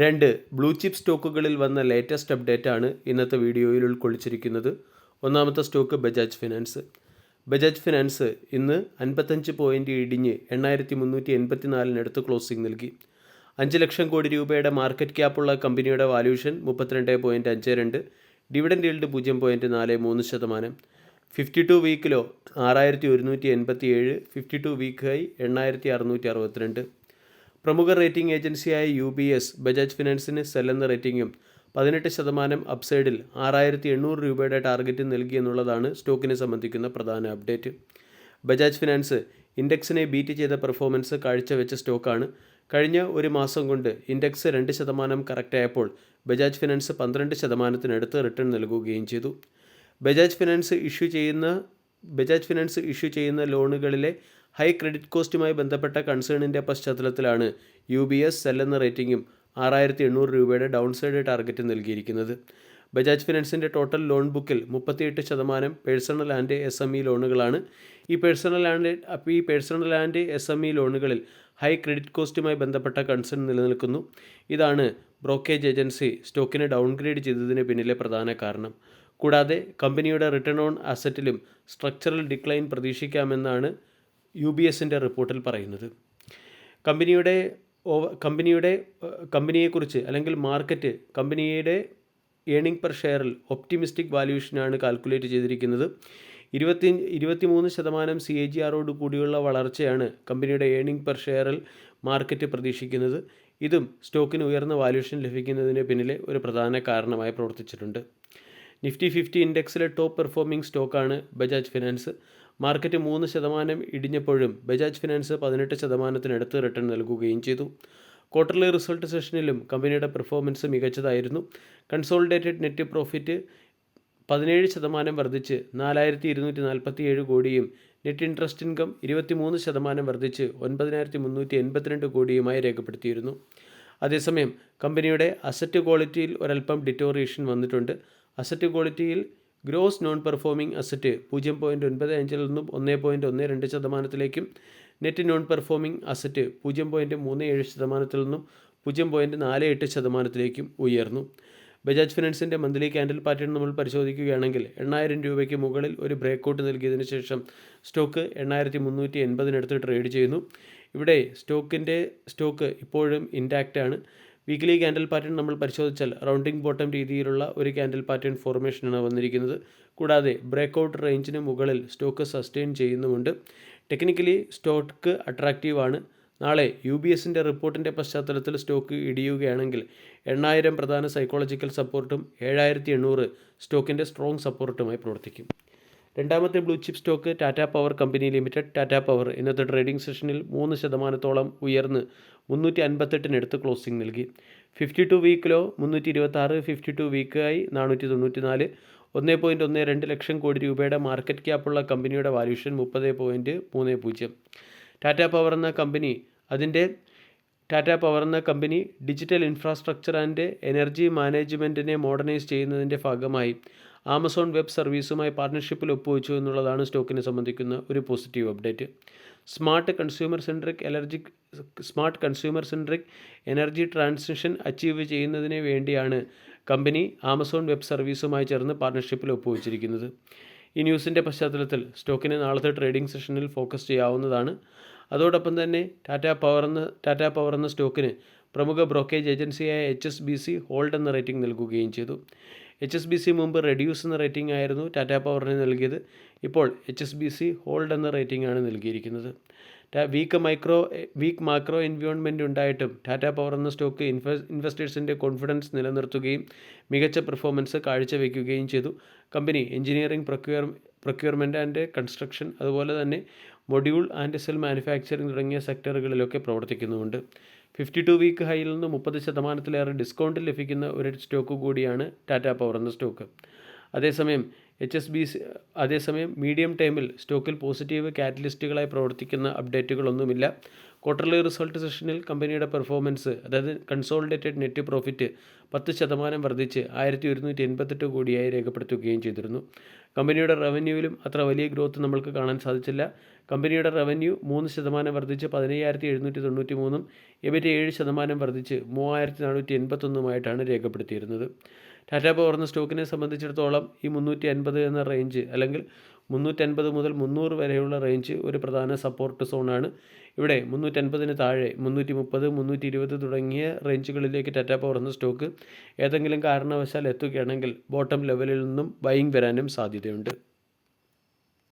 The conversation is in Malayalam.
രണ്ട് ബ്ലൂ ചിപ്പ് സ്റ്റോക്കുകളിൽ വന്ന ലേറ്റസ്റ്റ് അപ്ഡേറ്റ് ആണ് ഇന്നത്തെ വീഡിയോയിൽ ഉൾക്കൊള്ളിച്ചിരിക്കുന്നത്. ഒന്നാമത്തെ stock Bajaj Finance. Bajaj Finance ഇന്ന് അൻപത്തഞ്ച് പോയിന്റ് ഇടിഞ്ഞ് എണ്ണായിരത്തി മുന്നൂറ്റി എൺപത്തി നാലിനടുത്ത് ക്ലോസിംഗ് നൽകി. അഞ്ച് ലക്ഷം കോടി രൂപയുടെ മാർക്കറ്റ് ക്യാപ്പുള്ള കമ്പനിയുടെ വാല്യൂഷൻ മുപ്പത്തിരണ്ട് പോയിന്റ് അഞ്ച് രണ്ട് ഡിവിഡൻഡ് ഈൽഡ് പൂജ്യം പോയിന്റ് നാല് മൂന്ന് ശതമാനം. ഫിഫ്റ്റി ടു വീക്കിലോ ആറായിരത്തി ഒരുന്നൂറ്റി എൺപത്തി ഏഴ് ഫിഫ്റ്റി ടു വീക്കായി എണ്ണായിരത്തി അറുന്നൂറ്റി അറുപത്തിരണ്ട് പ്രമുഖ റേറ്റിംഗ് ഏജൻസിയായ യു ബി എസ് ബജാജ് ഫിനാൻസിന് സെല്ലെന്ന റേറ്റിംഗും പതിനെട്ട് ശതമാനം അപ്സൈഡിൽ ആറായിരത്തി എണ്ണൂറ് രൂപയുടെ ടാർഗറ്റ് നൽകി എന്നുള്ളതാണ് സ്റ്റോക്കിനെ സംബന്ധിക്കുന്ന പ്രധാന അപ്ഡേറ്റ്. ബജാജ് ഫിനാൻസ് ഇൻഡെക്സിനെ ബീറ്റ് ചെയ്ത പെർഫോമൻസ് കാഴ്ചവെച്ച സ്റ്റോക്കാണ്. കഴിഞ്ഞ ഒരു മാസം കൊണ്ട് ഇൻഡെക്സ് രണ്ട് ശതമാനം കറക്റ്റായപ്പോൾ ബജാജ് ഫിനാൻസ് പന്ത്രണ്ട് ശതമാനത്തിനടുത്ത് റിട്ടേൺ നൽകുകയും ചെയ്തു. ബജാജ് ഫിനാൻസ് ഇഷ്യൂ ചെയ്യുന്ന ബജാജ് ഫിനാൻസ് ഇഷ്യൂ ചെയ്യുന്ന ലോണുകളിലെ ഹൈ ക്രെഡിറ്റ് കോസ്റ്റുമായി ബന്ധപ്പെട്ട കൺസേണിന്റെ പശ്ചാത്തലത്തിലാണ് യു ബി എസ് സെൽ എന്ന റേറ്റിംഗും ആറായിരത്തി എണ്ണൂറ് രൂപയുടെ ഡൗൺ സൈഡ് ടാർഗറ്റ് നൽകിയിരിക്കുന്നത്. ബജാജ് ഫിനാൻസിന്റെ ടോട്ടൽ ലോൺ ബുക്കിൽ മുപ്പത്തിയെട്ട് ശതമാനം personal and S M E ലോണുകളാണ്. ഈ പേഴ്സണൽ ആൻഡ് ഈ personal and S M E ലോണുകളിൽ high credit കോസ്റ്റുമായി ബന്ധപ്പെട്ട കൺസേൺ നിലനിൽക്കുന്നു. ഇതാണ് ബ്രോക്കേജ് ഏജൻസി സ്റ്റോക്കിനെ ഡൗൺഗ്രേഡ് ചെയ്തതിന് പിന്നിലെ പ്രധാന കാരണം. കൂടാതെ കമ്പനിയുടെ റിട്ടേൺ ഓൺ അസറ്റിലും സ്ട്രക്ചറൽ ഡിക്ലൈൻ പ്രതീക്ഷിക്കാമെന്നാണ് യു ബി എസിന്റെ റിപ്പോർട്ടിൽ പറയുന്നത് കമ്പനിയുടെ കമ്പനിയുടെ കമ്പനിയെക്കുറിച്ച് അല്ലെങ്കിൽ മാർക്കറ്റ് കമ്പനിയുടെ ഏണിംഗ് പെർ ഷെയറിൽ ഒപ്റ്റിമിസ്റ്റിക് വാല്യൂഷനാണ് കാൽക്കുലേറ്റ് ചെയ്തിരിക്കുന്നത്. ഇരുപത്തി ഇരുപത്തിമൂന്ന് ശതമാനം സി എ ജി ആറോട് കൂടിയുള്ള വളർച്ചയാണ് കമ്പനിയുടെ ഏണിംഗ് പെർ ഷെയറിൽ മാർക്കറ്റ് പ്രതീക്ഷിക്കുന്നത്. ഇതും സ്റ്റോക്കിന് ഉയർന്ന വാല്യൂഷൻ ലഭിക്കുന്നതിന് പിന്നിലെ ഒരു പ്രധാന കാരണമായി പ്രവർത്തിച്ചിട്ടുണ്ട്. നിഫ്റ്റി ഫിഫ്റ്റി ഇൻഡെക്സിലെ ടോപ്പ് പെർഫോമിംഗ് സ്റ്റോക്കാണ് ബജാജ് ഫിനാൻസ്. മാർക്കറ്റ് മൂന്ന് ശതമാനം ഇടിഞ്ഞപ്പോഴും ബജാജ് ഫിനാൻസ് പതിനെട്ട് ശതമാനത്തിനടുത്ത് റിട്ടേൺ നൽകുകയും ചെയ്തു. ക്വാർട്ടർലി റിസൾട്ട് സെഷനിലും കമ്പനിയുടെ പെർഫോമൻസ് മികച്ചതായിരുന്നു. കൺസോളിഡേറ്റഡ് നെറ്റ് പ്രോഫിറ്റ് പതിനേഴ് ശതമാനം വർദ്ധിച്ച് നാലായിരത്തി ഇരുന്നൂറ്റി നാൽപ്പത്തി ഏഴ് കോടിയും നെറ്റ് ഇൻട്രസ്റ്റ് ഇൻകം ഇരുപത്തിമൂന്ന് ശതമാനം വർദ്ധിച്ച് ഒൻപതിനായിരത്തി മുന്നൂറ്റി എൺപത്തിരണ്ട് കോടിയുമായി രേഖപ്പെടുത്തിയിരുന്നു. അതേസമയം കമ്പനിയുടെ അസറ്റ് ക്വാളിറ്റിയിൽ ഒരൽപ്പം ഡിറ്റോറിയേഷൻ വന്നിട്ടുണ്ട്. അസറ്റ് ക്വാളിറ്റിയിൽ ഗ്രോസ് നോൺ പെർഫോമിംഗ് അസറ്റ് പൂജ്യം പോയിന്റ് ഒൻപത് അഞ്ചിൽ നിന്നും ഒന്ന് പോയിന്റ് ഒന്ന് രണ്ട് ശതമാനത്തിലേക്കും നെറ്റ് നോൺ പെർഫോമിംഗ് അസറ്റ് പൂജ്യം പോയിന്റ് മൂന്ന് ഏഴ് ശതമാനത്തിൽ നിന്നും പൂജ്യം പോയിന്റ് നാല് എട്ട് ശതമാനത്തിലേക്കും ഉയർന്നു. ബജാജ് ഫിനാൻസിന്റെ മന്ത്ലി ക്യാൻഡിൽ പാറ്റേൺ നമ്മൾ പരിശോധിക്കുകയാണെങ്കിൽ എണ്ണായിരം രൂപയ്ക്ക് മുകളിൽ ഒരു ബ്രേക്ക് ഔട്ട് നൽകിയതിന് ശേഷം സ്റ്റോക്ക് എണ്ണായിരത്തി മുന്നൂറ്റി എൺപതിനടുത്ത് ട്രേഡ് ചെയ്യുന്നു. ഇവിടെ സ്റ്റോക്കിന്റെ സ്റ്റോക്ക് ഇപ്പോഴും ഇൻടാക്റ്റ് ആണ്. വീക്ക്ലി ക്യാൻഡിൽ പാറ്റേൺ നമ്മൾ പരിശോധിച്ചാൽ റൗണ്ടിംഗ് ബോട്ടം രീതിയിലുള്ള ഒരു ക്യാൻഡിൽ പാറ്റേൺ ഫോർമേഷനാണ് വന്നിരിക്കുന്നത്. കൂടാതെ ബ്രേക്ക് ഔട്ട് റേഞ്ചിന് മുകളിൽ സ്റ്റോക്ക് സസ്റ്റെയിൻ ചെയ്യുന്നുമുണ്ട്. ടെക്നിക്കലി സ്റ്റോക്ക് അട്രാക്റ്റീവാണ് നാളെ യു ബി എസിന്റെ റിപ്പോർട്ടിന്റെ പശ്ചാത്തലത്തിൽ സ്റ്റോക്ക് ഇടിയുകയാണെങ്കിൽ എണ്ണായിരം പ്രധാന സൈക്കോളജിക്കൽ സപ്പോർട്ടും ഏഴായിരത്തി എണ്ണൂറ് സ്റ്റോക്കിന്റെ സ്ട്രോങ് സപ്പോർട്ടുമായി പ്രവർത്തിക്കും. രണ്ടാമത്തെ blue chip stock Tata Power company limited Tata Power ഇന്നത്തെ ട്രേഡിംഗ് സെഷനിൽ മൂന്ന് ശതമാനത്തോളം ഉയർന്ന് മുന്നൂറ്റി അൻപത്തെട്ടിനടുത്ത് ക്ലോസിംഗ് നൽകി. ഫിഫ്റ്റി ടു വീക്കിലോ മുന്നൂറ്റി ഇരുപത്താറ് ഫിഫ്റ്റി ടു വീക്കായി നാനൂറ്റി തൊണ്ണൂറ്റി നാല് ഒന്ന് പോയിന്റ് ഒന്ന് രണ്ട് ലക്ഷം കോടി രൂപയുടെ മാർക്കറ്റ് ക്യാപ്പുള്ള കമ്പനിയുടെ വാല്യൂഷൻ മുപ്പത് പോയിന്റ് മൂന്ന് പൂജ്യം. ടാറ്റ പവർ എന്ന കമ്പനി അതിന്റെ ടാറ്റ പവർ എന്ന company digital infrastructure and energy മാനേജ്മെന്റിനെ മോഡേണൈസ് ചെയ്യുന്നതിന്റെ ഭാഗമായി ആമസോൺ വെബ് സർവീസുമായി പാർട്ണർഷിപ്പിൽ ഒപ്പുവെച്ചു എന്നുള്ളതാണ് സ്റ്റോക്കിനെ സംബന്ധിക്കുന്ന ഒരു positive update. Smart consumer centric energy smart consumer centric energy transition achieve ചെയ്യുന്നതിന് വേണ്ടിയാണ് കമ്പനി ആമസോൺ വെബ് സർവീസുമായി ചേർന്ന് പാർട്ണർഷിപ്പിൽ ഒപ്പുവെച്ചിരിക്കുന്നത്. ഈ ന്യൂസിന്റെ പശ്ചാത്തലത്തിൽ സ്റ്റോക്കിനെ നാളത്തെ ട്രേഡിംഗ് സെഷനിൽ ഫോക്കസ് ചെയ്യാവുന്നതാണ്. അതോടൊപ്പം തന്നെ ടാറ്റ പവർ എന്ന ടാറ്റ പവർ എന്ന സ്റ്റോക്കിന് പ്രമുഖ ബ്രോക്കേജ് ഏജൻസിയായ H S B C hold എന്ന റേറ്റിംഗ് നൽകുകയും ചെയ്തു. എച്ച് എസ് ബി സി മുമ്പ് റെഡ്യൂസ് എന്ന റേറ്റിംഗ് ആയിരുന്നു ടാറ്റ പവറിന് നൽകിയത്. ഇപ്പോൾ H S B C hold എന്ന റേറ്റിംഗ് ആണ് നൽകിയിരിക്കുന്നത്. Week micro week macro environment ഉണ്ടായിട്ടും ടാറ്റ പവർ എന്ന സ്റ്റോക്ക് ഇൻവ ഇൻവെസ്റ്റേഴ്സിന്റെ കോൺഫിഡൻസ് നിലനിർത്തുകയും മികച്ച പെർഫോമൻസ് കാഴ്ചവെക്കുകയും ചെയ്തു. Company engineering procure procurement and construction അതുപോലെ തന്നെ മൊഡ്യൂൾ ആൻഡ് സെൽ മാനുഫാക്ചറിംഗ് തുടങ്ങിയ സെക്ടറുകളിലൊക്കെ പ്രവർത്തിക്കുന്നുമുണ്ട്. ഫിഫ്റ്റി ടു വീക്ക് ഹൈയിൽ നിന്ന് മുപ്പത് ശതമാനത്തിലേറെ ഡിസ്കൗണ്ട് ലഭിക്കുന്ന ഒരു സ്റ്റോക്ക് കൂടിയാണ് ടാറ്റ പവർ എന്ന സ്റ്റോക്ക്. അതേസമയം എച്ച് എസ് ബി സി അതേസമയം മീഡിയം ടൈമിൽ സ്റ്റോക്കിൽ പോസിറ്റീവ് കാറ്റലിസ്റ്റുകളായി പ്രവർത്തിക്കുന്ന അപ്ഡേറ്റുകളൊന്നുമില്ല. ക്വാർട്ടർലി റിസൾട്ട് സെഷനിൽ കമ്പനിയുടെ പെർഫോമൻസ് അതായത് കൺസോളിഡേറ്റഡ് നെറ്റ് പ്രോഫിറ്റ് പത്ത് ശതമാനം വർദ്ധിച്ച് ആയിരത്തി ഒരുന്നൂറ്റി എൺപത്തെട്ട് കോടിയായി രേഖപ്പെടുത്തുകയും ചെയ്തിരുന്നു. കമ്പനിയുടെ റവന്യൂവിലും അത്ര വലിയ ഗ്രോത്ത് നമ്മൾക്ക് കാണാൻ സാധിച്ചില്ല. കമ്പനിയുടെ റവന്യൂ മൂന്ന് ശതമാനം വർദ്ധിച്ച് പതിനയ്യായിരത്തി എഴുന്നൂറ്റി തൊണ്ണൂറ്റി മൂന്നും എബിറ്റ് ഏഴ് ശതമാനം വർദ്ധിച്ച് മൂവായിരത്തി നാനൂറ്റി എൺപത്തൊന്നുമായിട്ടാണ് രേഖപ്പെടുത്തിയിരുന്നത്. ടാറ്റ പവർ എന്ന സ്റ്റോക്കിനെ സംബന്ധിച്ചിടത്തോളം ഈ മുന്നൂറ്റി അൻപത് എന്ന റേഞ്ച് അല്ലെങ്കിൽ മുന്നൂറ്റൻപത് മുതൽ മുന്നൂറ് വരെയുള്ള റേഞ്ച് ഒരു പ്രധാന സപ്പോർട്ട് സോണാണ് ഇവിടെ മുന്നൂറ്റൻപതിന് താഴെ മുന്നൂറ്റി മുപ്പത് മുന്നൂറ്റി ഇരുപത് തുടങ്ങിയ റേഞ്ചുകളിലേക്ക് ടാറ്റ പവർ എന്ന സ്റ്റോക്ക് ഏതെങ്കിലും കാരണവശാൽ എത്തുകയാണെങ്കിൽ ബോട്ടം ലെവലിൽ നിന്നും ബൈങ് വരാനും സാധ്യതയുണ്ട്.